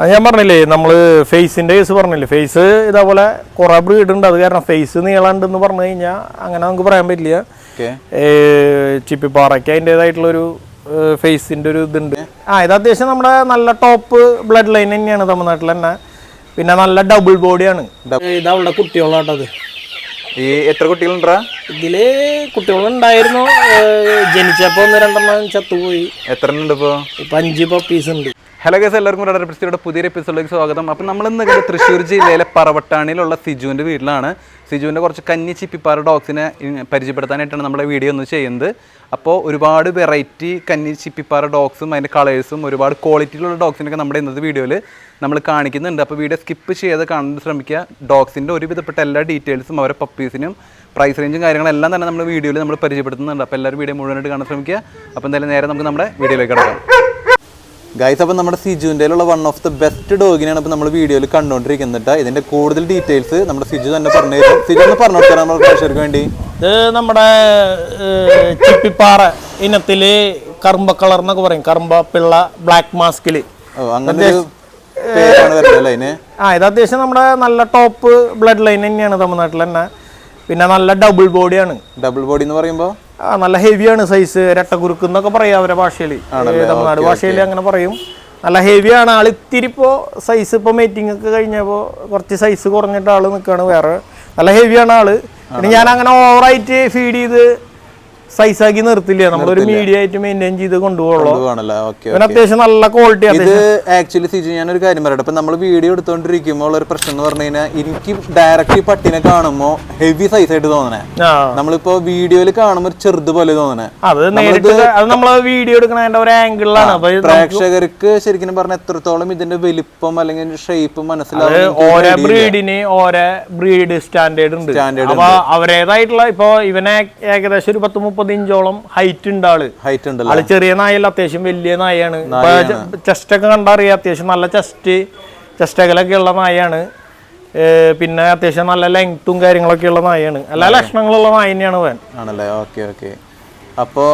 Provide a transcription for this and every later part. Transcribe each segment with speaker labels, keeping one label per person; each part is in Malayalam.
Speaker 1: അത് ഞാൻ പറഞ്ഞില്ലേ നമ്മൾ ഫേസിന്റെ കേസ് പറഞ്ഞില്ലേ ഫേസ് ഇതേപോലെ കുറെ ബ്രീഡ് ഉണ്ട്. അത് കാരണം ഫേസ് നീളമുണ്ടെന്ന് പറഞ്ഞു കഴിഞ്ഞാൽ അങ്ങനെ നമുക്ക് പറയാൻ പറ്റില്ല.
Speaker 2: ഓക്കെ
Speaker 1: ചിപ്പിപ്പാറയ്ക്ക് അതിന്റെതായിട്ടുള്ളൊരു ഫേസിന്റെ ഒരു ഇതുണ്ട്. ആ ഇത് അത്യാവശ്യം നമ്മുടെ നല്ല ടോപ്പ് ബ്ലഡ് ലൈൻ തന്നെയാണ് തമിഴ്നാട്ടിൽ തന്നെ. പിന്നെ നല്ല ഡബിൾ ബോഡിയാണ് ഇത് അവളുടെ കുട്ടികളാട്ടത്
Speaker 2: ഈ എത്ര കുട്ടികളുണ്ടാ?
Speaker 1: ഇതിൽ കുട്ടികളുണ്ടായിരുന്നു. ജനിച്ചപ്പോ ഒന്ന് രണ്ടെണ്ണം ചത്തുപോയി.
Speaker 2: എത്ര ഉണ്ട് ഇപ്പോ?
Speaker 1: ഇപ്പൊ അഞ്ച് പപ്പീസ് ഉണ്ട്.
Speaker 2: ഹലോ ഗസ് എല്ലാവർക്കും റഡർ പ്രസിയുടെ പുതിയൊരു എപ്പിസോഡിലേക്ക് സ്വാഗതം. അപ്പം നമ്മൾ ഇന്ന് നിൽക്കുന്നത് തൃശ്ശൂർ ജില്ലയിലെ പറവട്ടാണിയിലുള്ള സിജുവിന്റെ വീട്ടിലാണ്. സിജുവിന്റെ കുറച്ച് കന്നി ചിപ്പിപ്പാറ ഡോഗ്സിനെ പരിചയപ്പെടുത്താനായിട്ടാണ് നമ്മുടെ വീഡിയോ ഒന്ന് ചെയ്യുന്നത്. അപ്പോൾ ഒരുപാട് വെറൈറ്റി കന്നി ചിപ്പിപ്പാറ ഡോഗ്സും അതിന്റെ കളേഴ്സും ഒരുപാട് ക്വാളിറ്റിയിലുള്ള ഡോഗ്സിനൊക്കെ നമ്മുടെ ഇന്നത്തെ വീഡിയോയിൽ നമ്മൾ കാണിക്കുന്നുണ്ട്. അപ്പോൾ വീഡിയോ സ്കിപ്പ് ചെയ്ത് കാണാൻ ശ്രമിക്കുക. ഡോഗ്സിന്റെ ഒരുവിധപ്പെട്ട എല്ലാ ഡീറ്റെയിൽസും അവരെ പപ്പീസിനും പ്രൈസ് റേഞ്ചും കാര്യങ്ങളെല്ലാം തന്നെ നമ്മൾ വീഡിയോയിൽ നമ്മൾ പരിചയപ്പെടുത്തുന്നുണ്ട്. അപ്പോൾ എല്ലാവരും വീഡിയോ മുഴുവനായിട്ട് കാണാൻ ശ്രമിക്കുക. അപ്പോൾ എന്തായാലും നേരെ നമുക്ക് നമ്മുടെ വീഡിയോയിലേക്ക് കിടക്കാം. ഗൈസ് അപ്പം നമ്മുടെ സിജുവിന്റെ ഉള്ള വൺ ഓഫ് ദ ബെസ്റ്റ് ഡോഗിനെയാണ് ഇപ്പം നമ്മൾ വീഡിയോയിൽ കണ്ടുകൊണ്ടിരിക്കുന്നത് ഇതിന്റെ കൂടുതൽ ഡീറ്റെയിൽസ് നമ്മുടെ സിജു തന്നെ പറഞ്ഞു തരും. സിജു ഒന്ന് പറഞ്ഞു തരാം നമ്മുടെ പ്രേക്ഷകർക്ക് വേണ്ടി.
Speaker 1: ഇത് നമ്മുടെ ചിപ്പിപ്പാറ ഇനത്തിൽ കറുമ്പ കളർ എന്നൊക്കെ പറയും. കറുമ്പ പിള്ള ബ്ലാക്ക്
Speaker 2: മാസ്കിൽ അങ്ങനെ
Speaker 1: ആ ഇത് അത്യാവശ്യം നമ്മുടെ നല്ല ടോപ്പ് ബ്ലഡ് ലൈൻ തന്നെയാണ് തമിഴ്നാട്ടിൽ തന്നെ. പിന്നെ നല്ല ഡബിൾ ബോഡിയാണ്
Speaker 2: ഡബിൾ ബോഡി എന്ന് പറയുമ്പോൾ
Speaker 1: ആ നല്ല ഹെവിയാണ് സൈസ് രട്ടകുറുക്ക് എന്നൊക്കെ പറയാം അവരെ ഭാഷയിൽ തമിഴ്നാട് ഭാഷയിൽ അങ്ങനെ പറയും. നല്ല ഹെവിയാണ് ആൾ ഇത്തിരി ഇപ്പോൾ സൈസ് ഇപ്പോൾ മീറ്റിംഗ് ഒക്കെ കഴിഞ്ഞപ്പോൾ കുറച്ച് സൈസ് കുറഞ്ഞിട്ട് ആൾ നിൽക്കുകയാണ് വേറെ. നല്ല ഹെവിയാണ് ആൾ. പിന്നെ ഞാൻ അങ്ങനെ ഓവറായിട്ട് ഫീഡ് ചെയ്ത് സൈസ് ആക്കി നിർത്തില്ല. നമ്മളൊരു മീഡിയ ആയിട്ട് മെയിന്റെയിൻ ചെയ്ത് കൊണ്ടുപോകണം അത്യാവശ്യം നല്ല ക്വാളിറ്റി
Speaker 2: ഇത് ആക്ച്വലി സിജു ഒരു കാര്യം പറയട്ടെ. ഇപ്പൊ നമ്മൾ വീഡിയോ എടുത്തോണ്ടിരിക്കുമ്പോൾ ഉള്ള ഒരു പ്രശ്നം എന്ന് പറഞ്ഞു കഴിഞ്ഞാൽ എനിക്ക് ഡയറക്റ്റ് ഈ പട്ടിനെ കാണുമ്പോൾ ഹെവി സൈസ് ആയിട്ട് തോന്നണേ. നമ്മളിപ്പോ വീഡിയോയിൽ കാണുമ്പോൾ ചെറുത് പോലെ തോന്നണേ.
Speaker 1: അത് നമ്മൾ വീഡിയോ എടുക്കണതിന്റെ ഒരു ആംഗിളിലാണ്
Speaker 2: പ്രേക്ഷകർക്ക് ശരിക്കും പറഞ്ഞ എത്രത്തോളം ഇതിന്റെ വലിപ്പം അല്ലെങ്കിൽ ഷേപ്പ് മനസ്സിലാവും
Speaker 1: ഓരോ ബ്രീഡിന് ഓരോ ബ്രീഡ് സ്റ്റാൻഡേർഡ് ഉണ്ട്. അപ്പൊ അവരേതായിട്ടുള്ള ഇപ്പൊ ഇവനെ ഏകദേശം ഒരു പത്ത് മുപ്പത് ഇഞ്ചോളം ഹൈറ്റ് ഉണ്ട് ആൾ.
Speaker 2: ഹൈറ്റ് ഉണ്ട്
Speaker 1: ആൾ ചെറിയ നായല്ല അത്യാവശ്യം വലിയ നായയാണ്. ചെസ്റ്റ് ഒക്കെ കണ്ടറിയാം അത്യാവശ്യം നല്ല ചെസ്റ്റ് ചെസ്റ്റകലൊക്കെ ഉള്ള നായയാണ് പിന്നെ അത്യാവശ്യം നല്ല ലെങ്ത്തും കാര്യങ്ങളൊക്കെ ഉള്ള നായയാണ് എല്ലാ ലക്ഷണങ്ങളുള്ള നായ തന്നെയാണ് വേൻ
Speaker 2: ആണല്ലേ? ഓക്കെ ഓക്കെ അപ്പോ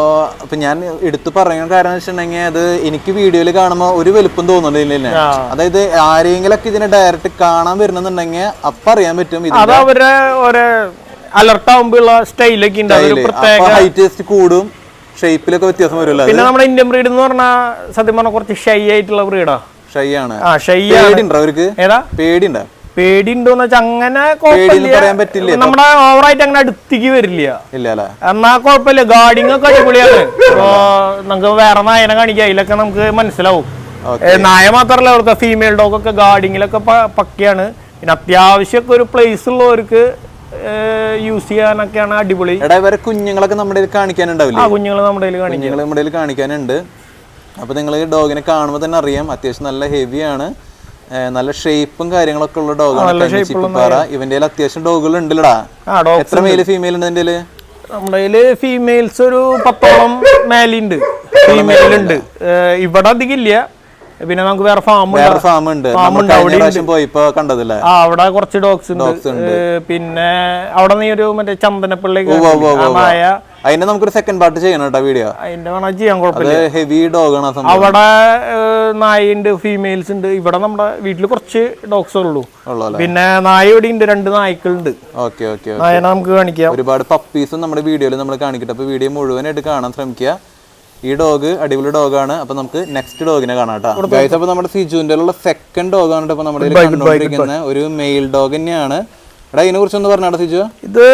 Speaker 2: അപ്പൊ ഞാൻ എടുത്തു പറയാൻ കാരണം വെച്ചിട്ടുണ്ടെങ്കിൽ അത് എനിക്ക് വീഡിയോയിൽ കാണുമ്പോൾ ഒരു വലുപ്പം തോന്നുന്നില്ല അതായത് ആരെങ്കിലും ഒക്കെ ഇതിനെ ഡയറക്റ്റ് കാണാൻ വരുന്നുണ്ടെങ്കിൽ അപ്പൊ അറിയാൻ പറ്റും
Speaker 1: അത് അവരെ ഒരു അലർട്ട് ആവുമ്പോഴുള്ള സ്റ്റൈലൊക്കെ ഉണ്ട്. അതൊരു പ്രത്യേക
Speaker 2: ഹൈറ്റ് കൂടും ഷേപ്പിലൊക്കെ വ്യത്യാസം വരുമല്ലോ
Speaker 1: പിന്നെ നമ്മുടെ ഇന്ത്യൻ ബ്രീഡ് എന്ന് പറഞ്ഞാൽ സത്യം പറഞ്ഞാൽ കുറച്ച് ഷൈ ആയിട്ടുള്ള ബ്രീഡാ
Speaker 2: ഷൈ ആണ്.
Speaker 1: ആ ഷൈ
Speaker 2: പേടിയുണ്ടോ അവർക്ക്?
Speaker 1: ഏതാ?
Speaker 2: പേടിണ്ടോ
Speaker 1: പേടിണ്ടോന്ന് വെച്ചാൽ അങ്ങനെ കുഴപ്പമില്ല. നമ്മുടെ ഓവറായിട്ട് അങ്ങനെ അടുത്തേക്ക് വരില്ല. എന്നാ കുഴപ്പമില്ല. ഗാർഡിങ് ഒക്കെ അടിപൊളിയാണ്. നമുക്ക് വേറെ നായനെ കാണിക്കാം. അതിലൊക്കെ നമുക്ക് മനസ്സിലാവും. നായ മാത്രല്ല അവിടുത്തെ ഫീമെയിൽ ഡോഗ് ഒക്കെ ഗാർഡിങ്ങിലൊക്കെ പക്കയാണ്. പിന്നെ അത്യാവശ്യമൊക്കെ ഒരു പ്ലേസ് ഉള്ളവർക്ക് യൂസ് ചെയ്യാനൊക്കെയാണ് അടിപൊളി.
Speaker 2: എടാ ഇവരെ കുഞ്ഞുങ്ങളൊക്കെ നമ്മുടെ കാണിക്കാനുണ്ടാവില്ല?
Speaker 1: ആ കുഞ്ഞുങ്ങൾ നമ്മുടെ
Speaker 2: കുഞ്ഞുങ്ങൾ നമ്മുടെ കാണിക്കാനുണ്ട്. അപ്പൊ നിങ്ങൾ ഡോഗിനെ കാണുമ്പോൾ തന്നെ അറിയാം അത്യാവശ്യം നല്ല ഹെവിയാണ് നല്ല ഷേപ്പും കാര്യങ്ങളൊക്കെ ഉള്ള ഡോഗാണ് ചിപ്പിപ്പാറ ഇവന്റെ അത്യാവശ്യം ഡോഗുകൾ ഉണ്ടല്ലടാ. എത്ര മെയിൽ ഫീമെയിൽ ഉണ്ട് എന്റെ?
Speaker 1: നമ്മുടെ ഫീമെയിൽസ് ഒരു പത്തോളം മേലുണ്ട് ഫീമെയിൽ ഉണ്ട്. ഇവിടെ അധികം ഇല്ല. പിന്നെ നമുക്ക് വേറെ ഫാം
Speaker 2: വേറെ ഫാം ഉണ്ട്. കണ്ടതില്ലേ?
Speaker 1: ആ അവിടെ കുറച്ച് ഡോഗ്സ് ഉണ്ട്. പിന്നെ അവിടെ നീ ഒരു മറ്റേ ചന്ദനപ്പിള്ളി ആ നായ
Speaker 2: അതിന്റെ നമുക്കൊരു സെക്കൻഡ് പാർട്ട് ചെയ്യണം കേട്ടോ വീഡിയോ
Speaker 1: അതിന്റെ വേണം ചെയ്യാൻ കുഴപ്പമില്ല.
Speaker 2: ഹെവി ഡോഗാണ് ആണ്
Speaker 1: അവിടെ നായുണ്ട് ഫീമെയിൽസ് ഉണ്ട് ഇവിടെ നമ്മുടെ വീട്ടിൽ കുറച്ച് ഡോഗ്സ് ഉള്ളൂ.
Speaker 2: ഉള്ളു
Speaker 1: പിന്നെ നായ ഇവിടെ ഉണ്ട് രണ്ട് നായ്ക്കളുണ്ട്.
Speaker 2: ഓക്കെ ഓക്കെ
Speaker 1: നായനെ നമുക്ക് കാണിക്കാം.
Speaker 2: ഒരുപാട് പപ്പീസും നമ്മുടെ വീഡിയോയിൽ നമ്മൾ കാണിക്കട്ടെ. അപ്പൊ വീഡിയോ മുഴുവനായിട്ട് കാണാൻ ശ്രമിക്കുക. ഈ ഡോഗ് അടിപൊളി ഡോഗാണ് അപ്പൊ നമുക്ക് നെക്സ്റ്റ് ഡോഗിനെ കാണാം കേട്ടോ. നമ്മുടെ സിജുവിന്റെ ഡോഗ് ഡോഗാണ് ഇപ്പൊ നമ്മുടെ കണ്ടുകൊണ്ടിരിക്കുന്ന ഒരു മെയിൽ ഡോഗ് തന്നെയാണ്. എടാ ഇതിനെ കുറിച്ച് ഒന്ന് പറഞ്ഞാടാ സിജു?
Speaker 1: ഇത്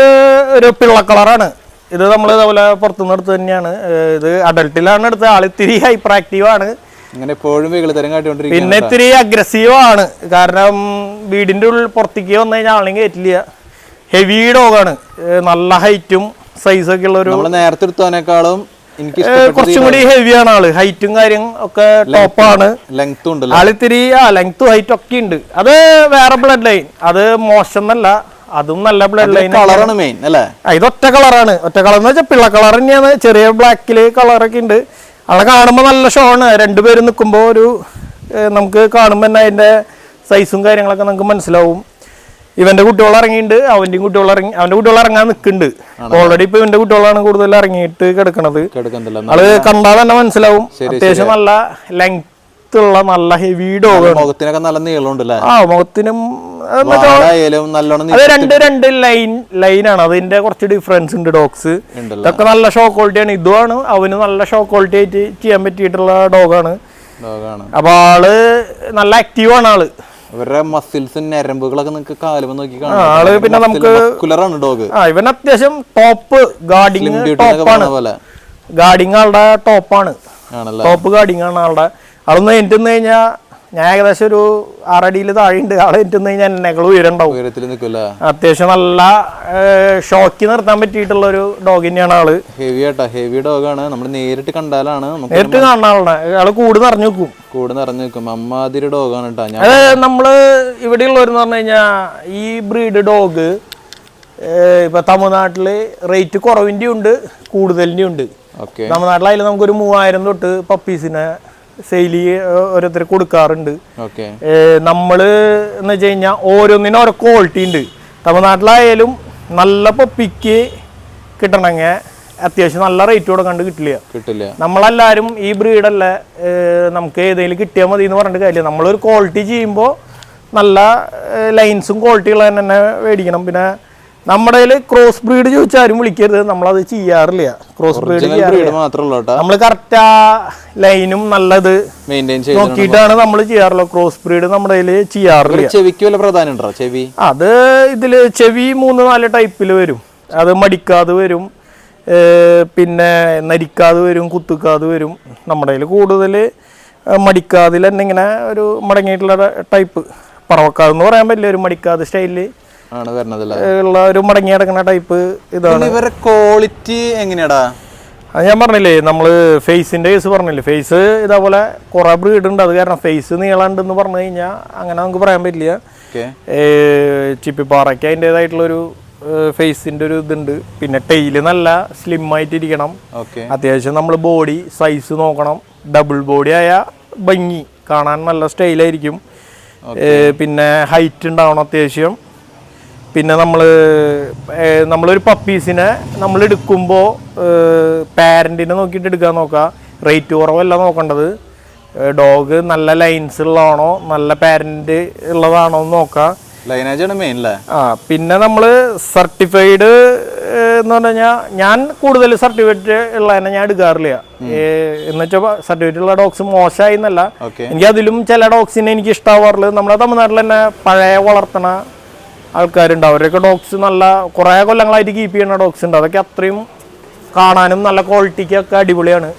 Speaker 1: ഒരു പിള്ള കളറാണ് ഇത് നമ്മൾ ഇതേപോലെ പുറത്തുനിന്ന് എടുത്ത് തന്നെയാണ്. ഇത് അഡൽട്ടിലാണ് എടുത്തത്. ആൾ ഇത്തിരി ഹൈപ്പർ ആക്റ്റീവ് ആണ്.
Speaker 2: ഇങ്ങനെ എപ്പോഴും തരം
Speaker 1: പിന്നെ ഇത്തിരി അഗ്രസീവ് ആണ്. കാരണം വീടിന്റെ ഉള്ളിൽ പുറത്തേക്ക് വന്നു കഴിഞ്ഞാൽ ആളെങ്കിൽ കയറ്റില്ല ഹെവി ഡോഗാണ് നല്ല ഹൈറ്റും സൈസൊക്കെ ഉള്ള ഒരു
Speaker 2: നമ്മൾ നേരത്തെ എടുത്തതിനേക്കാളും
Speaker 1: കുറച്ചും കൂടി ഹെവി ആണ് ആൾ. ഹൈറ്റും കാര്യം ഒക്കെ ടോപ്പാണ് ആളിത്തിരി ആ ലെങ്ത്തും ഹൈറ്റും ഒക്കെ ഉണ്ട്. അത് വേറെ ബ്ലഡ് ലൈൻ അത് മോശം എന്നല്ല അതും നല്ല ബ്ലഡ് ലൈൻ
Speaker 2: കളറാണ് മെയിൻ അല്ലേ?
Speaker 1: ഒറ്റ കളറാണ് ഒറ്റ കളർ എന്ന് വെച്ചാൽ പിള്ള കളർ തന്നെയാണ്. ചെറിയ ബ്ലാക്കിൽ കളറൊക്കെ ഉണ്ട്. അവിടെ കാണുമ്പോൾ നല്ല ഷോ ഷോണ് രണ്ടുപേരും നിൽക്കുമ്പോൾ ഒരു നമുക്ക് കാണുമ്പോൾ തന്നെ അതിന്റെ സൈസും കാര്യങ്ങളൊക്കെ നമുക്ക് മനസ്സിലാവും. ഇവന്റെ കുട്ടികൾ ഇറങ്ങിയിട്ടുണ്ട് അവന്റെയും കുട്ടികൾ ഇറങ്ങി അവന്റെ കുട്ടികൾ ഇറങ്ങാൻ നിൽക്കുന്നുണ്ട് ഓൾറെഡി ഇപ്പൊ ഇവന്റെ കുട്ടികളാണ് കൂടുതൽ ഇറങ്ങിയിട്ട് കിടക്കണത്. അത് കണ്ടാൽ തന്നെ മനസ്സിലാവും. അത്യാവശ്യം നല്ല ലെങ്ത് ഉള്ള നല്ല ഹെവി ഡോഗ്
Speaker 2: മുഖത്തിനൊക്കെ നല്ല നീളമുണ്ടല്ലേ?
Speaker 1: ആ മുഖത്തിനും അത് രണ്ട് രണ്ട് ലൈൻ ലൈനാണ് അതിന്റെ കുറച്ച് ഡിഫറൻസ് ഉണ്ട് ഡോഗ്സ് ഇതൊക്കെ നല്ല ഷോ ക്വാളിറ്റിയാണ് ഇതുമാണ് അവന് നല്ല ഷോ ക്വാളിറ്റി ആയിട്ട് ചെയ്യാൻ പറ്റിയിട്ടുള്ള ഡോഗാണ്
Speaker 2: ഡോഗാണ്
Speaker 1: അപ്പൊ ആൾ നല്ല ആക്റ്റീവ് ആണ് ആൾ.
Speaker 2: ഇവരുടെ മസിൽസും ഞരമ്പുകളൊക്കെ നിങ്ങൾക്ക് കാലുമ്പോൾ നോക്കി
Speaker 1: ആൾ പിന്നെ നമുക്ക്
Speaker 2: മസ്കുലറാണ് ഡോഗ്
Speaker 1: ആ ഇവൻ അത്യാവശ്യം ടോപ്പ് ഗാർഡിങ് ടോപ്പാണ് ഗാർഡിങ് ആളുടെ ടോപ്പാണ് ടോപ്പ് ഗാർഡിങ് ആണ് ആളുടെ. ആളൊന്ന് എനിക്ക് കഴിഞ്ഞാൽ ഞാൻ ഏകദേശം ഒരു ആറടിയിൽ താഴെയുണ്ട്. ആളെ എനിക്ക് കഴിഞ്ഞാൽ എന്നെക്കൾ ഉയരണ്ടാവും
Speaker 2: ഉയരത്തിൽ നിൽക്കില്ല
Speaker 1: അത്യാവശ്യം നല്ല ഷോക്കി നിർത്താൻ പറ്റിയിട്ടുള്ള ഒരു ഡോഗ് തന്നെയാണ് ആൾ.
Speaker 2: ഹെവി ആട്ടാ ഹെവി ഡോഗാണ് നമ്മൾ നേരിട്ട് കണ്ടാലാണ്
Speaker 1: നേരിട്ട് കാണാനുള്ള ആൾ കൂട് നിറഞ്ഞു വെക്കും
Speaker 2: കൂട് നിറഞ്ഞു വെക്കും അമ്മാതിരി ഡോഗാണ് കേട്ടാ. ഞാൻ
Speaker 1: അത് നമ്മൾ ഇവിടെ ഉള്ളവരെന്ന് പറഞ്ഞു കഴിഞ്ഞാൽ ഈ ബ്രീഡ് ഡോഗ് ഇപ്പൊ തമിഴ്നാട്ടിൽ റേറ്റ് കുറവിന്റെ ഉണ്ട് കൂടുതലിന്റെ ഉണ്ട്. തമിഴ്നാട്ടിലായാലും നമുക്കൊരു മൂവായിരം തൊട്ട് പപ്പീസിനെ സെയിൽ ഓരോരുത്തർ കൊടുക്കാറുണ്ട്. നമ്മൾ നമ്മൾ എന്ന് വെച്ച് കഴിഞ്ഞാൽ ഓരോന്നിനും ഓരോ ക്വാളിറ്റി ഉണ്ട്. തമിഴ്നാട്ടിലായാലും നല്ല പൊപ്പിക്ക് കിട്ടണമെങ്കിൽ അത്യാവശ്യം നല്ല റേറ്റ് കൊടുക്കാണ്ട് കിട്ടില്ല.
Speaker 2: കിട്ടില്ല.
Speaker 1: നമ്മളെല്ലാവരും ഈ ബ്രീഡല്ല നമുക്ക് ഏതെങ്കിലും കിട്ടിയാൽ മതി എന്ന് പറഞ്ഞിട്ട് കാര്യമില്ല. നമ്മളൊരു ക്വാളിറ്റി ചെയ്യുമ്പോൾ നല്ല ലൈൻസും ക്വാളിറ്റിയുള്ള തന്നെ മേടിക്കണം. പിന്നെ നമ്മുടെ ക്രോസ് ബ്രീഡ് ചോദിച്ചാലും വിളിക്കരുത്. നമ്മളത് ചെയ്യാറില്ല. ക്രോസ് ബ്രീഡ് നമ്മൾ കറക്റ്റ് ആ ലൈനും നല്ലത് നോക്കിയിട്ടാണ് നമ്മൾ ചെയ്യാറുള്ളത്. ക്രോസ് ബ്രീഡ് നമ്മുടെ ചെയ്യാറില്ല.
Speaker 2: ചെവിക്ക് വല്ല ചെവി?
Speaker 1: അത് ഇതിൽ ചെവി മൂന്ന് നാല് ടൈപ്പിൽ വരും. അത് മടിക്കാതെ വരും. പിന്നെ നരിക്കാതെ വരും കുത്തുക്കാതെ വരും. നമ്മുടെ കൂടുതൽ മടിക്കാതിൽ തന്നെ ഇങ്ങനെ ഒരു മടങ്ങിയിട്ടുള്ള ടൈപ്പ് പറവക്കാതെന്ന് പറയാൻ പറ്റില്ല. ഒരു മടിക്കാതെ സ്റ്റൈലിൽ
Speaker 2: ആണ് വരണതല്ലേ
Speaker 1: ഉള്ള ഒരു മടങ്ങി കിടക്കുന്ന ടൈപ്പ് ഇതാണ്.
Speaker 2: ഇവരുടെ ക്വാളിറ്റി എങ്ങനെയാടാ?
Speaker 1: അത് ഞാൻ പറഞ്ഞില്ലേ നമ്മൾ ഫേസിന്റെ കേസ് പറഞ്ഞില്ലേ ഫേസ് ഇതേപോലെ കുറേ ബ്രീഡ് ഉണ്ട്. അത് കാരണം ഫേസ് നീളമുണ്ടെന്ന് പറഞ്ഞു കഴിഞ്ഞാൽ അങ്ങനെ നമുക്ക് പറയാൻ പറ്റില്ല. ചിപ്പിപ്പാറയ്ക്ക് അതിന്റെതായിട്ടുള്ളൊരു ഫേസിന്റെ ഒരു ഇതുണ്ട്. പിന്നെ ടെയിൽ നല്ല സ്ലിം ആയിട്ടിരിക്കണം. അത്യാവശ്യം നമ്മൾ ബോഡി സൈസ് നോക്കണം. ഡബിൾ ബോഡി ആയ ഭംഗി. കാണാൻ നല്ല സ്റ്റൈലായിരിക്കും പിന്നെ ഹൈറ്റ് ഉണ്ടാവണം അത്യാവശ്യം. പിന്നെ നമ്മൾ നമ്മളൊരു പപ്പീസിനെ നമ്മൾ എടുക്കുമ്പോൾ പാരന്റിനെ നോക്കിയിട്ട് എടുക്കാൻ നോക്കുക റേറ്റ് കുറവല്ല നോക്കേണ്ടത്. ഡോഗ് നല്ല ലൈൻസ് ഉള്ളതാണോ നല്ല പാരന്റ് ഉള്ളതാണോ എന്ന് നോക്കുക
Speaker 2: ലൈനേജ് ആണ് മെയിൻ അല്ലേ
Speaker 1: ആ പിന്നെ നമ്മൾ സർട്ടിഫൈഡ് എന്ന് പറഞ്ഞു കഴിഞ്ഞാൽ ഞാൻ കൂടുതൽ സർട്ടിഫിക്കറ്റ് ഉള്ളതിനെ ഞാൻ എടുക്കാറില്ല. എന്ന് വെച്ചാൽ സർട്ടിഫിക്കറ്റ് ഉള്ള ഡോഗ്സ് മോശമായി എന്നല്ല. എനിക്ക് അതിലും ചില ഡോഗ്സിനെ എനിക്ക് ഇഷ്ടമാവാറുള്ളത് നമ്മുടെ തമിഴ്നാട്ടിൽ തന്നെ പഴയ വളർത്തണ ആൾക്കാരുണ്ട് അവരൊക്കെ ഡോഗ്സ് നല്ല കുറേ കൊല്ലങ്ങളായിട്ട് കീപ്പ് ചെയ്യുന്ന ഡോഗ്സ് ഉണ്ട്. അതൊക്കെ അത്രയും കാണാനും നല്ല ക്വാളിറ്റിക്കൊക്കെ അടിപൊളിയാണ്.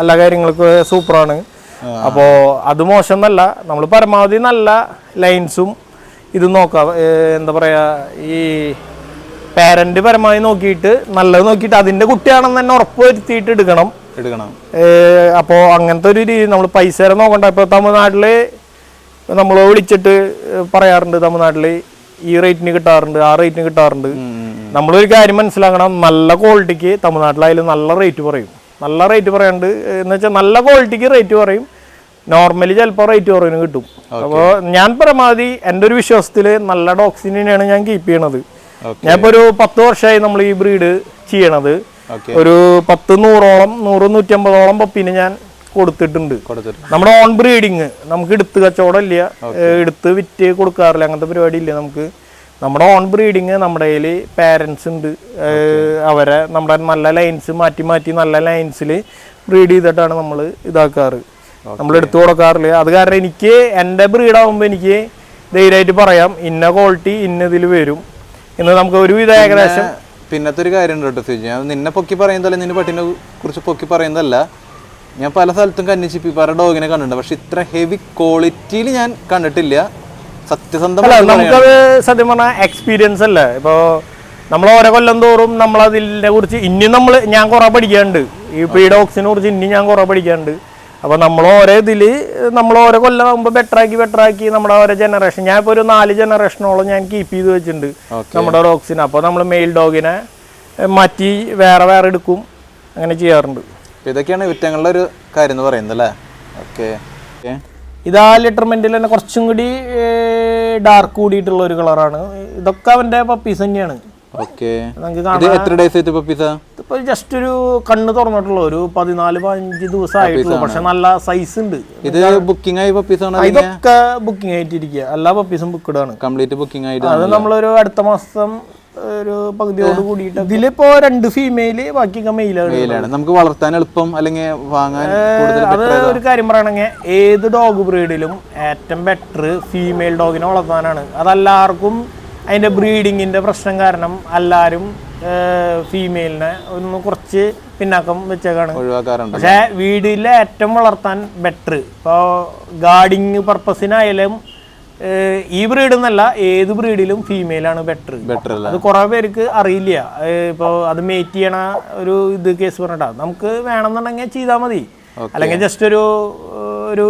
Speaker 1: എല്ലാ കാര്യങ്ങൾക്കും സൂപ്പറാണ് അപ്പോൾ അത് മോശം എന്നല്ല നമ്മൾ പരമാവധി നല്ല ലൈൻസും ഇത് നോക്കാം. എന്താ പറയുക ഈ പാരന്റ് പരമാവധി നോക്കിയിട്ട് നല്ലത് നോക്കിയിട്ട് അതിന്റെ കുട്ടിയാണെന്ന് തന്നെ ഉറപ്പ് വരുത്തിയിട്ട് എടുക്കണം.
Speaker 2: എടുക്കണം
Speaker 1: അപ്പോൾ അങ്ങനത്തെ ഒരു രീതി നമ്മൾ പൈസ വരെ നോക്കണ്ട. ഇപ്പോൾ തമിഴ്നാട്ടിൽ നമ്മൾ വിളിച്ചിട്ട് പറയാറുണ്ട് തമിഴ്നാട്ടിൽ ഈ റേറ്റിന് കിട്ടാറുണ്ട് ആ റേറ്റിന് കിട്ടാറുണ്ട്. നമ്മളൊരു കാര്യം മനസ്സിലാക്കണം നല്ല ക്വാളിറ്റിക്ക് തമിഴ്നാട്ടിലായാലും നല്ല റേറ്റ് പറയും. നല്ല റേറ്റ് പറയാണ്ട് എന്ന് വെച്ചാൽ നല്ല ക്വാളിറ്റിക്ക് റേറ്റ് പറയും. നോർമലി ചിലപ്പോൾ റേറ്റ് കുറവിന് കിട്ടും. അപ്പോൾ ഞാൻ പരമാവധി എന്റെ ഒരു വിശ്വാസത്തിൽ നല്ല ഡോക്സിനെയാണ് ഞാൻ കീപ്പ് ചെയ്യണത്. ഞാൻ ഇപ്പോൾ ഒരു പത്ത് വർഷമായി നമ്മൾ ഈ ബ്രീഡ് ചെയ്യണത് ഒരു പത്ത് നൂറോളം നൂറ് നൂറ്റമ്പതോളം പപ്പിന് ഞാൻ കൊടുത്തിട്ടുണ്ട്. നമ്മുടെ ഓൺ ബ്രീഡിങ് നമുക്ക് എടുത്ത് കച്ചവടം ഇല്ല. എടുത്ത് വിറ്റ് കൊടുക്കാറില്ല. അങ്ങനത്തെ പരിപാടി ഇല്ല നമുക്ക്. നമ്മുടെ ഓൺ ബ്രീഡിങ് നമ്മുടെ കയ്യിൽ പാരൻസ് ഉണ്ട്. അവരെ നമ്മുടെ നല്ല ലൈൻസ് മാറ്റി മാറ്റി നല്ല ലൈൻസിൽ ബ്രീഡ് ചെയ്തിട്ടാണ് നമ്മൾ ഇതാക്കാറ്. നമ്മൾ എടുത്തു കൊടുക്കാറില്ല. അത് കാരണം എനിക്ക് എന്റെ ബ്രീഡാകുമ്പോൾ എനിക്ക് ധൈര്യമായിട്ട് പറയാം. ഇന്ന ക്വാളിറ്റി ഇന്ന ഇതിൽ വരും. ഇന്ന് നമുക്ക് ഒരുവിധ ഏകദേശം
Speaker 2: പിന്നത്തെ ഒരു കാര്യം ഉണ്ട് കേട്ടോ സുജി. ഞാൻ നിന്നെ പൊക്കി പറയുന്നതല്ല നിന്നെ പട്ടിനെ കുറിച്ച് പൊക്കി പറയുന്നതല്ല. ഞാൻ പല സ്ഥലത്തും കന്നിച്ചിപ്പിപ്പാറ ഡോഗിനെ കണ്ടിട്ടുണ്ട്. പക്ഷെ ഇത്ര ഹെവി ക്വാളിറ്റിയിൽ ഞാൻ കണ്ടിട്ടില്ല.
Speaker 1: അല്ല
Speaker 2: സത്യസന്ധമായി
Speaker 1: നമുക്കത് സത്യം പറഞ്ഞാൽ എക്സ്പീരിയൻസ് അല്ലേ? ഇപ്പോൾ നമ്മൾ ഓരോ കൊല്ലം തോറും നമ്മൾ അതിനെ കുറിച്ച് ഇനി നമ്മൾ ഞാൻ കുറേ പഠിക്കാനുണ്ട്. ഈ പീ ഡോഗ്സിനെ കുറിച്ച് ഇനി ഞാൻ കുറേ പഠിക്കാനുണ്ട്. അപ്പോൾ നമ്മൾ ഓരോ ഇതിൽ നമ്മൾ ഓരോ കൊല്ലം ആകുമ്പോൾ ബെറ്ററാക്കി ബെറ്ററാക്കി നമ്മുടെ ഓരോ ജനറേഷൻ ഞാൻ ഇപ്പോൾ ഒരു നാല് ജനറേഷനോളം ഞാൻ കീപ്പ് ചെയ്ത് വെച്ചിട്ടുണ്ട് നമ്മുടെ ഡോഗ്സിനെ. അപ്പോൾ നമ്മൾ മെയിൽ ഡോഗിനെ മാറ്റി വേറെ വേറെ എടുക്കും. അങ്ങനെ ചെയ്യാറുണ്ട്.
Speaker 2: ഇതൊക്കെയാണ് വിറ്റങ്ങളുടെ ഒരു കാര്യം എന്ന് പറയുന്നത് അല്ലേ? ഓക്കെ.
Speaker 1: ഇത് ആ ലിറ്റർമെന്റിൽ തന്നെ കുറച്ചും കൂടി ഡാർക്ക് കൂടിയിട്ടുള്ള ഒരു കളറാണ്. ഇതൊക്കെ അവന്റെ പപ്പീസ് തന്നെയാണ്.
Speaker 2: ഓക്കെ. എത്ര ഡേയ്സ് ആയിട്ട് പപ്പീസ
Speaker 1: ഇപ്പൊ ജസ്റ്റ് ഒരു കണ്ണ് തുറന്നിട്ടുള്ള ഒരു പതിനാല് പതിനഞ്ച് ദിവസം ആയിട്ടുള്ളൂ പക്ഷെ നല്ല സൈസ് ഉണ്ട്.
Speaker 2: ഇത് ബുക്കിംഗ് ആയി പപ്പീസ് ആണ്
Speaker 1: ഇതൊക്കെ ബുക്കിംഗ് ആയിട്ടിരിക്കുക. എല്ലാ പപ്പീസും ബുക്ക്ഡ് ആണ്.
Speaker 2: കംപ്ലീറ്റ് ബുക്കിംഗ് ആയിട്ട്
Speaker 1: അത് നമ്മളൊരു അടുത്ത മാസം ഒരു പകുതിയോട് കൂടിയിട്ട് ഇതിലിപ്പോ രണ്ട് ഫീമെയിൽ ബാക്കിയൊക്കെ മെയിലാണ്
Speaker 2: നമുക്ക് വളർത്താൻ എളുപ്പം അല്ലെങ്കിൽ വാങ്ങാൻ കൂടുതൽ
Speaker 1: അത് ഒരു കാര്യം പറയണെങ്കിൽ ഏത് ഡോഗ് ബ്രീഡിലും ഏറ്റവും ബെറ്റർ ഫീമെയിൽ ഡോഗിനെ വളർത്താനാണ്. അതെല്ലാവർക്കും അതിന്റെ ബ്രീഡിങ്ങിന്റെ പ്രശ്നം കാരണം എല്ലാവരും ഫീമെയിലിനെ ഒന്ന് കുറച്ച് പിന്നാക്കം വെച്ചേക്കാണ്. പക്ഷെ വീടിലെ ഏറ്റവും വളർത്താൻ ബെറ്റർ ഇപ്പോൾ ഗാർഡിങ് പർപ്പസിനായാലും ഈ ബ്രീഡ് എന്നല്ല ഏത് ബ്രീഡിലും ഫീമെയിൽ ആണ്
Speaker 2: ബെറ്റർ ബെറ്റർ
Speaker 1: അത് കുറെ പേർക്ക് അറിയില്ല. ഇപ്പോൾ അത് മേറ്റ് ചെയ്യണ ഒരു ഇത് കേസ് പറഞ്ഞിട്ടാ. നമുക്ക് വേണമെന്നുണ്ടെങ്കിൽ ചെയ്താൽ മതി. അല്ലെങ്കിൽ ജസ്റ്റ് ഒരു ഒരു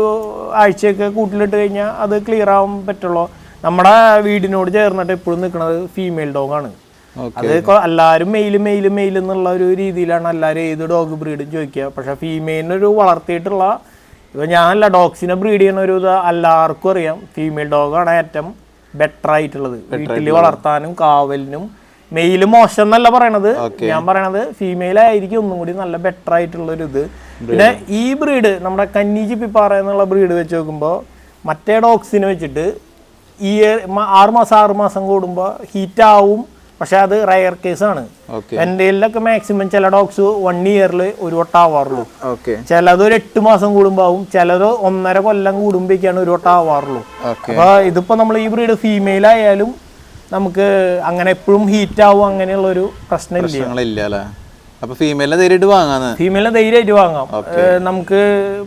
Speaker 1: ആഴ്ചയൊക്കെ കൂട്ടിലിട്ട് കഴിഞ്ഞാൽ അത് ക്ലിയർ ആവാൻ പറ്റുള്ളൂ. നമ്മുടെ വീടിനോട് ചേർന്നിട്ട് എപ്പോഴും നിൽക്കുന്നത് ഫീമെയിൽ ഡോഗാണ്
Speaker 2: ആണ്.
Speaker 1: അത് എല്ലാവരും മെയിൽ മെയിൽ മെയിൽ എന്നുള്ള ഒരു രീതിയിലാണ് എല്ലാവരും ഏത് ഡോഗ് ബ്രീഡും ചോദിക്കുക. പക്ഷെ ഫീമെയിലിനൊരു വളർത്തിയിട്ടുള്ള ഇപ്പൊ ഞാനല്ല ഡോഗ്സിനെ ബ്രീഡ് ചെയ്യുന്ന ഒരു ഇത് എല്ലാവർക്കും അറിയാം. ഫീമെയിൽ ഡോഗാണ് ഏറ്റവും ബെറ്റർ ആയിട്ടുള്ളത്. വീട്ടിൽ വളർത്താനും കാവലിനും. മെയിൽ മോശം എന്നല്ല പറയണത്. ഞാൻ പറയണത് ഫീമെയിൽ ആയിരിക്കും ഒന്നും കൂടി നല്ല ബെറ്റർ ആയിട്ടുള്ള ഒരു ഇത്. പിന്നെ ഈ ബ്രീഡ് നമ്മുടെ കന്നിജി പിപ്പാറ എന്നുള്ള ബ്രീഡ് വെച്ച് നോക്കുമ്പോൾ മറ്റേ ഡോഗ്സിനെ വെച്ചിട്ട് ഈ ആറുമാസം ആറ് മാസം ആറ് മാസം കൂടുമ്പോൾ ഹീറ്റ് ആവും. പക്ഷെ അത് റയർ കേസാണ്
Speaker 2: എന്റെ
Speaker 1: എന്റെ മാക്സിമം ചില ഡോഗ്സ് വൺ ഇയറിൽ ഒരു വട്ടം ആവാറുള്ളൂ. ചിലത് ഒരു എട്ട് മാസം കൂടുമ്പോൾ ആവും ചിലത് ഒന്നര കൊല്ലം കൂടുമ്പോഴേക്കാണ് ഒരു വട്ടം ആവാറുള്ളൂ.
Speaker 2: അപ്പോൾ
Speaker 1: അപ്പൊ ഇതിപ്പോ നമ്മൾ ഈ ബ്രീഡ് ഫീമെയിൽ ആയാലും നമുക്ക് അങ്ങനെ എപ്പോഴും ഹീറ്റ് ആവും അങ്ങനെയുള്ള ഒരു പ്രശ്നമില്ല
Speaker 2: അപ്പൊ ഫീമെയിലിനെ നേരിട്ട് വാങ്ങാന്ന്?
Speaker 1: ഫീമെയിലിനെ ധൈര്യമായിട്ട് വാങ്ങാം. നമുക്ക്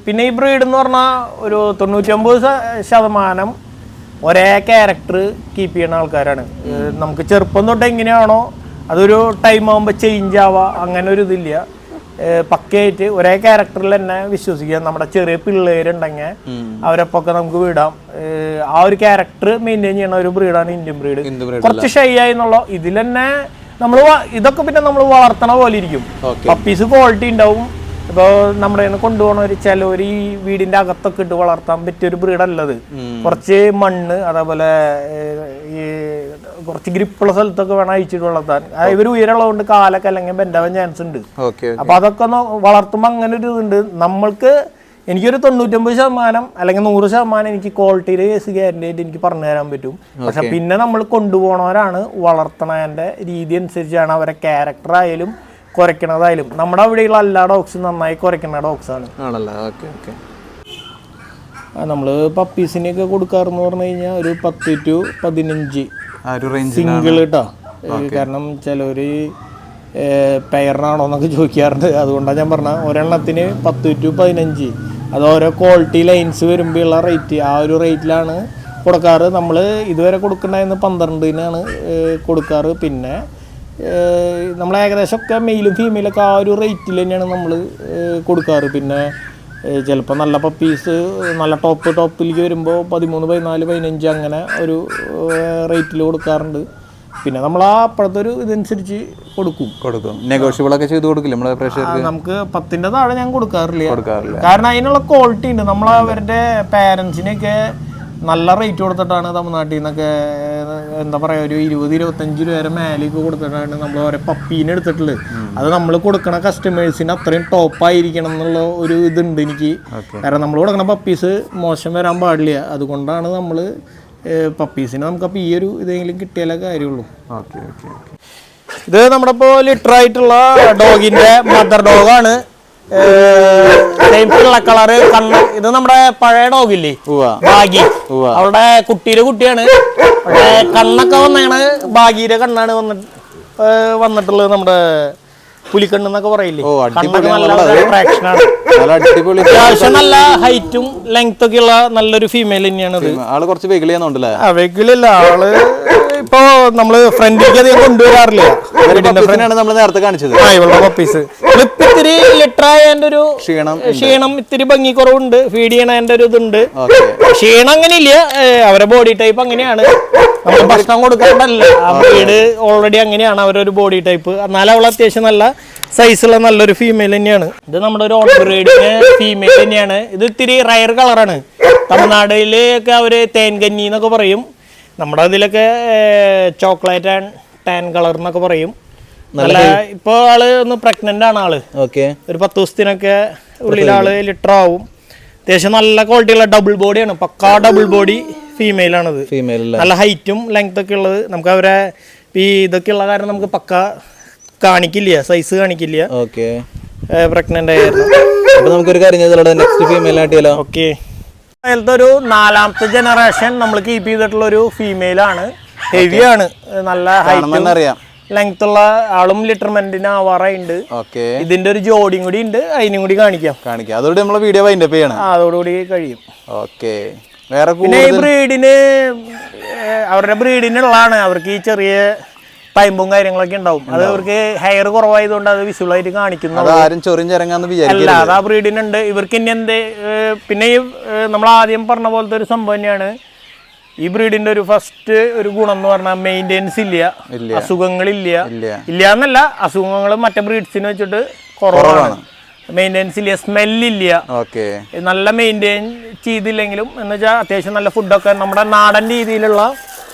Speaker 1: പിന്നെ ഈ ബ്രീഡ് എന്ന് പറഞ്ഞാൽ ഒരു തൊണ്ണൂറ്റൊമ്പത് ശ- ശതമാനം ഒരേ ക്യാരക്ടർ കീപ്പ് ചെയ്യുന്ന ആൾക്കാരാണ്. നമുക്ക് ചെറുപ്പം തൊട്ട് എങ്ങനെയാണോ അതൊരു ടൈം ആകുമ്പോൾ ചേഞ്ച് ആവാ അങ്ങനെ ഒരു ഇതില്ല. പക്കയായിട്ട് ഒരേ ക്യാരക്ടറിൽ തന്നെ വിശ്വസിക്കാം നമ്മുടെ ചെറിയ പിള്ളേരുണ്ടെങ്കിൽ അവരൊപ്പൊക്കെ നമുക്ക് വിടാം. ആ ഒരു ക്യാരക്ടർ മെയിന്റെയിൻ ചെയ്യുന്ന ഒരു ബ്രീഡാണ് ഇന്ത്യൻ ബ്രീഡ്. കുറച്ച് ഷൈ ആയി എന്നുള്ള ഇതിൽ തന്നെ നമ്മൾ ഇതൊക്കെ പിന്നെ നമ്മൾ വളർത്തണ പോലെ ഇരിക്കും. പപ്പീസ് ക്വാളിറ്റി ഉണ്ടാവും. ഇപ്പോൾ നമ്മുടെ കൊണ്ടുപോകണ ഒരു ചിലവർ ഈ വീടിന്റെ അകത്തൊക്കെ ഇട്ട് വളർത്താൻ പറ്റിയ ഒരു ബ്രീഡല്ലത്. കുറച്ച് മണ്ണ് അതേപോലെ ഈ കുറച്ച് ഗ്രിപ്പുള്ള സ്ഥലത്തൊക്കെ വേണം അഴിച്ചിട്ട് വളർത്താൻ. ഇവർ ഉയരമുള്ളതുകൊണ്ട് കാലൊക്കെ അല്ലെങ്കിൽ ബെൻഡാവാൻ ചാൻസ് ഉണ്ട് അപ്പൊ അതൊക്കെ ഒന്ന് വളർത്തുമ്പോൾ അങ്ങനെ ഒരു ഇതുണ്ട്. നമ്മൾക്ക് എനിക്കൊരു തൊണ്ണൂറ്റൊമ്പത് ശതമാനം അല്ലെങ്കിൽ നൂറ് ശതമാനം എനിക്ക് ക്വാളിറ്റിയിൽ കേസ് ഗ്യാരണ്ടി ആയിട്ട് എനിക്ക് പറഞ്ഞു തരാൻ പറ്റും. പക്ഷെ പിന്നെ നമ്മൾ കൊണ്ടുപോകണവരാണ് വളർത്തണതിന്റെ രീതി അനുസരിച്ചാണ് അവരെ ക്യാരക്ടർ ആയാലും കുറയ്ക്കണതായാലും നമ്മുടെ അവിടെയുള്ള എല്ലാ ഡോഗ്സും നന്നായി കുറയ്ക്കുന്ന ഡോഗ്സാണ് ആണ്.
Speaker 2: ആണല്ലേ? Okay okay.
Speaker 1: നമ്മൾ പപ്പീസിനെയൊക്കെ കൊടുക്കാറെന്ന് പറഞ്ഞു കഴിഞ്ഞാൽ ഒരു പത്ത് ടു പതിനഞ്ച് സിംഗിൾ കേട്ടോ കാരണം ചിലവർ പെയറിനാണോ എന്നൊക്കെ ചോദിക്കാറുണ്ട്. അതുകൊണ്ടാണ് ഞാൻ പറഞ്ഞ ഒരെണ്ണത്തിന് പത്ത് ടു പതിനഞ്ച്. അത് ഓരോ ക്വാളിറ്റി ലൈൻസ് വരുമ്പോൾ ഉള്ള റേറ്റ് ആ ഒരു റേറ്റിലാണ് കൊടുക്കാറ്. നമ്മൾ ഇതുവരെ കൊടുക്കണ്ടായിരുന്ന പന്ത്രണ്ടിനാണ് കൊടുക്കാറ്. പിന്നെ നമ്മൾ ഏകദേശം ഒക്കെ മെയിലും ഫീമെയിലൊക്കെ ആ ഒരു റേറ്റിൽ തന്നെയാണ് നമ്മൾ കൊടുക്കാറ്. പിന്നെ ചിലപ്പോൾ നല്ല പപ്പീസ് നല്ല ടോപ്പ് ടോപ്പിലേക്ക് വരുമ്പോൾ പതിമൂന്ന് പതിനാല് പതിനഞ്ച് അങ്ങനെ ഒരു റേറ്റിൽ കൊടുക്കാറുണ്ട്. പിന്നെ നമ്മൾ ആ അപ്പോഴത്തെ ഒരു ഇതനുസരിച്ച് കൊടുക്കും.
Speaker 2: കൊടുക്കും. നെഗോഷ്യബിൾ ഒക്കെ ചെയ്ത് കൊടുക്കില്ല നമ്മളെ പ്രേക്ഷകർക്ക്
Speaker 1: നമുക്ക് പത്തിന്റെ താഴെ ഞാൻ കൊടുക്കാറില്ല.
Speaker 2: കൊടുക്കാറില്ല.
Speaker 1: കാരണം അതിനുള്ള ക്വാളിറ്റി ഉണ്ട്. നമ്മൾ അവരുടെ പാരൻസിനെയൊക്കെ നല്ല റേറ്റ് കൊടുത്തിട്ടാണ് തമിഴ്നാട്ടിൽ നിന്നൊക്കെ എന്താ പറയാ ഒരു ഇരുപത് ഇരുപത്തഞ്ച് രൂപ വരെ മേലേക്ക് കൊടുത്തിട്ടാണ് നമ്മൾ ഓരോ പപ്പീനെ എടുത്തിട്ടുള്ളത്. അത് നമ്മൾ കൊടുക്കണ കസ്റ്റമേഴ്സിന് അത്രയും ടോപ്പ് ആയിരിക്കണം എന്നുള്ള ഒരു ഇതുണ്ട് എനിക്ക്. കാരണം നമ്മൾ കൊടുക്കണ പപ്പീസ് മോശം വരാൻ പാടില്ല. അതുകൊണ്ടാണ് നമ്മൾ പപ്പീസിന് നമുക്കപ്പോൾ ഈ ഒരു ഇതെങ്കിലും കിട്ടിയാലേ കാര്യമുള്ളൂ.
Speaker 2: Okay okay okay.
Speaker 1: ഇത് നമ്മുടെ ഇപ്പോൾ ലിറ്റർ ആയിട്ടുള്ള ഡോഗിന്റെ മദർ ഡോഗാണ് പിള്ള കളറ് കണ്ണ്. ഇത് നമ്മുടെ പഴയ ഡോഗില്ലേ
Speaker 2: ഭാഗി.
Speaker 1: അവളുടെ കുട്ടിയുടെ കുട്ടിയാണ്. പക്ഷേ കണ്ണൊക്കെ വന്നാണ് ഭാഗിയുടെ കണ്ണാണ് വന്നിട്ട് വന്നിട്ടുള്ളത് നമ്മുടെ പുലിക്കണ്ണ് എന്നൊക്കെ പറയില്ലേ? അത്യാവശ്യം നല്ല ഹൈറ്റും ലെങ്ത് ഒക്കെ ഉള്ള നല്ലൊരു ഫീമെയിൽ തന്നെയാണ്
Speaker 2: ആൾ കുറച്ച് വെകിളി
Speaker 1: വെകിളില്ല ആൾ ഇപ്പോ നമ്മൾ ഫ്രണ്ടിലേക്ക് അധികം കൊണ്ടുവരാറില്ല.
Speaker 2: നമ്മൾ നേരത്തെ കാണിച്ചത്.
Speaker 1: ആ ഇവളുടെ പപ്പീസ് ഇപ്പൊ ഇത്തിരി ഒരു
Speaker 2: ക്ഷീണം
Speaker 1: ക്ഷീണം ഇത്തിരി ഭംഗി കുറവുണ്ട് ഫീഡ് ചെയ്യണതിന്റെ ഒരു ഇതുണ്ട്. ക്ഷീണം അങ്ങനെ ഇല്ല അവരെ ബോഡി ടൈപ്പ് അങ്ങനെയാണ്. നമ്മൾ ഭക്ഷണം കൊടുക്കാണ്ടല്ല ആ വീട് ഓൾറെഡി അങ്ങനെയാണ് അവരൊരു ബോഡി ടൈപ്പ് എന്നാലും അവൾ അത്യാവശ്യം നല്ല സൈസുള്ള നല്ലൊരു ഫീമെയിൽ തന്നെയാണ്. ഇത് നമ്മുടെ ഒരു ഓൺ ബ്രീഡിങ് ഫീമെയിൽ തന്നെയാണ്. ഇത് ഇത്തിരി റയർ കളറാണ് തമിഴ്നാടിലൊക്കെ അവർ തേൻകഞ്ഞി എന്നൊക്കെ പറയും. നമ്മുടെ ഇതിലൊക്കെ ചോക്ലേറ്റ് ആൻഡ് ടാൻ കളർ എന്നൊക്കെ പറയും. നല്ല ഇപ്പൊ ആൾ ഒന്ന് പ്രഗ്നന്റ് ആണ് ആൾ.
Speaker 2: ഓക്കെ.
Speaker 1: ഒരു പത്ത് ദിവസത്തിനൊക്കെ ഉള്ളിൽ ആൾ ലിറ്റർ ആവും. അത്യാവശ്യം നല്ല ക്വാളിറ്റിയുള്ള ഡബിൾ ബോഡിയാണ് പക്കാ ഡബിൾ ബോഡി ഫീമെയിൽ ആണത്.
Speaker 2: ഫീമെയിൽ
Speaker 1: നല്ല ഹൈറ്റും ലെങ്ത് ഒക്കെ ഉള്ളത്. നമുക്ക് അവരെ ഈ ഇതൊക്കെ ഉള്ള കാരണം നമുക്ക് പക്ക കാണിക്കില്ല സൈസ് കാണിക്കില്ല.
Speaker 2: ഓക്കെ.
Speaker 1: പ്രഗ്നന്റ് ആയിരുന്നു.
Speaker 2: അപ്പൊ നമുക്കൊരു കാര്യം ചെയ്താലോ നെക്സ്റ്റ് ഫീമെയിൽ
Speaker 1: ഓക്കെ. അതിലത്തെ ഒരു നാലാമത്തെ ജനറേഷൻ നമ്മൾ കീപ്പ് ചെയ്തിട്ടുള്ള ഒരു ഫീമെയിൽ ആണ്. ഹെവി ആണ്. നല്ല ഹൈറ്റ്
Speaker 2: അറിയാം.
Speaker 1: ലെങ്ത് ഉള്ള ആളും ലിറ്റർമെന്റിന് ആവാറായിണ്ട്.
Speaker 2: ഓക്കെ.
Speaker 1: ഇതിന്റെ ഒരു ജോഡിയും കൂടി ഉണ്ട്. അതിനും കൂടി കാണിക്കാം.
Speaker 2: കാണിക്കാം. അതോടെ നമ്മളെ വീഡിയോ വൈൻഡപ്പ് ചെയ്യണം.
Speaker 1: ആ, അതോടുകൂടി കഴിയും.
Speaker 2: ഓക്കെ. വേറെ
Speaker 1: പിന്നെ ഈ ബ്രീഡിന് അവരുടെ ബ്രീഡിനുള്ളതാണ് അവർക്ക് ഈ ചെറിയ പൈമ്പും കാര്യങ്ങളൊക്കെ ഉണ്ടാവും. അത് അവർക്ക് ഹെയർ കുറവായതുകൊണ്ട് അത് വിസിബിൾ ആയിട്ട് കാണിക്കുന്നു. അല്ല അത് ആ ബ്രീഡിനുണ്ട് ഇവർക്ക് ഇനി എന്ത് പിന്നെ ഈ നമ്മൾ ആദ്യം പറഞ്ഞ പോലത്തെ ഒരു സംഭവം തന്നെയാണ്. ഈ ബ്രീഡിന്റെ ഒരു ഫസ്റ്റ് ഒരു ഗുണം എന്ന് പറഞ്ഞാൽ മെയിന്റെനൻസ് ഇല്ല.
Speaker 2: അസുഖങ്ങൾ
Speaker 1: അസുഖങ്ങളില്ല.
Speaker 2: ഇല്ല.
Speaker 1: ഇല്ല എന്നല്ല അസുഖങ്ങൾ മറ്റേ ബ്രീഡ്സിന് വെച്ചിട്ട് കുറവാണ്. മെയിന്റെനൻസ് ഇല്ല സ്മെല്ലില്ല
Speaker 2: ഓക്കെ.
Speaker 1: നല്ല മെയിന്റെയിൻ ചെയ്തില്ലെങ്കിലും എന്ന് വെച്ചാൽ അത്യാവശ്യം നല്ല ഫുഡൊക്കെ നമ്മുടെ നാടൻ രീതിയിലുള്ള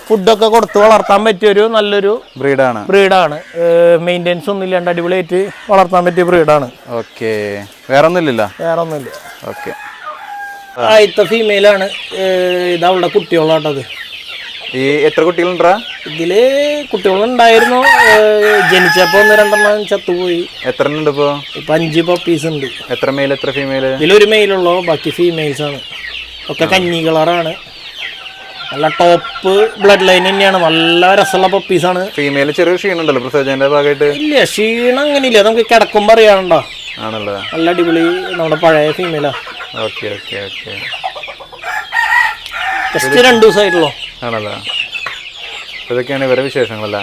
Speaker 1: ഫുഡൊക്കെ കൊടുത്ത് വളർത്താൻ പറ്റിയ ഒരു നല്ലൊരു
Speaker 2: ബ്രീഡാണ്.
Speaker 1: ബ്രീഡാണ്. മെയിന്റെനൻസ് ഒന്നും ഇല്ലാണ്ട് അടിപൊളിയായിട്ട് വളർത്താൻ പറ്റിയ ബ്രീഡാണ്.
Speaker 2: ഓക്കെ. വേറെ ഒന്നുമില്ല
Speaker 1: വേറെ ഒന്നുമില്ല
Speaker 2: ഓക്കെ.
Speaker 1: ആദ്യത്തെ ഫീമെയിലാണ് ഇത് അവളുടെ കുട്ടികളാട്ടത്
Speaker 2: ഈ എത്ര കുട്ടികളുണ്ടാ?
Speaker 1: ഇതിൽ കുട്ടികളുണ്ടായിരുന്നു ജനിച്ചപ്പോ ജനിച്ചപ്പോൾ ഒന്ന് രണ്ടെണ്ണം ചത്തുപോയി.
Speaker 2: എത്ര ഉണ്ട് ഇപ്പോ
Speaker 1: ഇപ്പൊ അഞ്ച് പപ്പീസ് ഉണ്ട്.
Speaker 2: എത്ര മെയിൽ എത്ര ഫീമെയിൽ
Speaker 1: ഇതിലൊരു മെയിലുള്ളൂ ബാക്കി ഫീമെയിൽസ് ആണ്. ഒക്കെ കഞ്ഞി കളറാണ് നല്ല ടോപ്പ് ബ്ലഡ് ലൈൻ തന്നെയാണ്. നല്ല രസമുള്ള പപ്പീസാണ്
Speaker 2: ഫീമെയിൽ ചെറിയ ക്ഷീണുണ്ടല്ലോ പ്രസവജന്റെ ഭാഗമായിട്ട്?
Speaker 1: ഇല്ല ക്ഷീണം അങ്ങനെ ഇല്ല നമുക്ക് കിടക്കുമ്പോൾ അറിയാനുണ്ടോ?
Speaker 2: ആണല്ലോ.
Speaker 1: നല്ല അടിപൊളി നമ്മുടെ പഴയ ഫീമെയിലാ
Speaker 2: ഓക്കെ ഓക്കെ ഓക്കെ
Speaker 1: ജസ്റ്റ് രണ്ട് ദിവസമായിട്ടുള്ളൂ.
Speaker 2: ആണല്ലോ. ഇതൊക്കെയാണ് ഇവരെ വിശേഷങ്ങളല്ലേ?